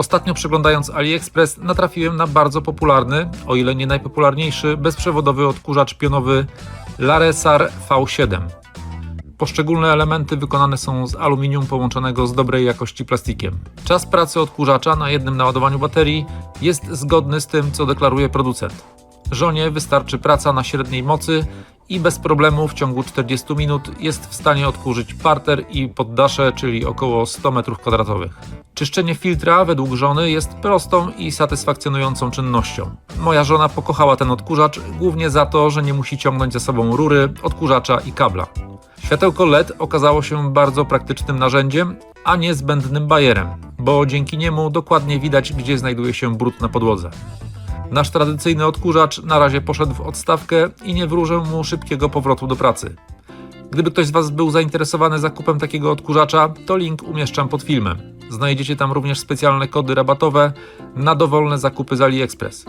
Ostatnio przeglądając AliExpress natrafiłem na bardzo popularny, o ile nie najpopularniejszy, bezprzewodowy odkurzacz pionowy Laresar V7. Poszczególne elementy wykonane są z aluminium połączonego z dobrej jakości plastikiem. Czas pracy odkurzacza na jednym naładowaniu baterii jest zgodny z tym, co deklaruje producent. Żonie wystarczy praca na średniej mocy i bez problemu w ciągu 40 minut jest w stanie odkurzyć parter i poddasze, czyli około 100 m2. Czyszczenie filtra według żony jest prostą i satysfakcjonującą czynnością. Moja żona pokochała ten odkurzacz głównie za to, że nie musi ciągnąć za sobą rury, odkurzacza i kabla. Światełko LED okazało się bardzo praktycznym narzędziem, a nie zbędnym bajerem, bo dzięki niemu dokładnie widać, gdzie znajduje się brud na podłodze. Nasz tradycyjny odkurzacz na razie poszedł w odstawkę i nie wróżę mu szybkiego powrotu do pracy. Gdyby ktoś z Was był zainteresowany zakupem takiego odkurzacza, to link umieszczam pod filmem. Znajdziecie tam również specjalne kody rabatowe na dowolne zakupy z AliExpress.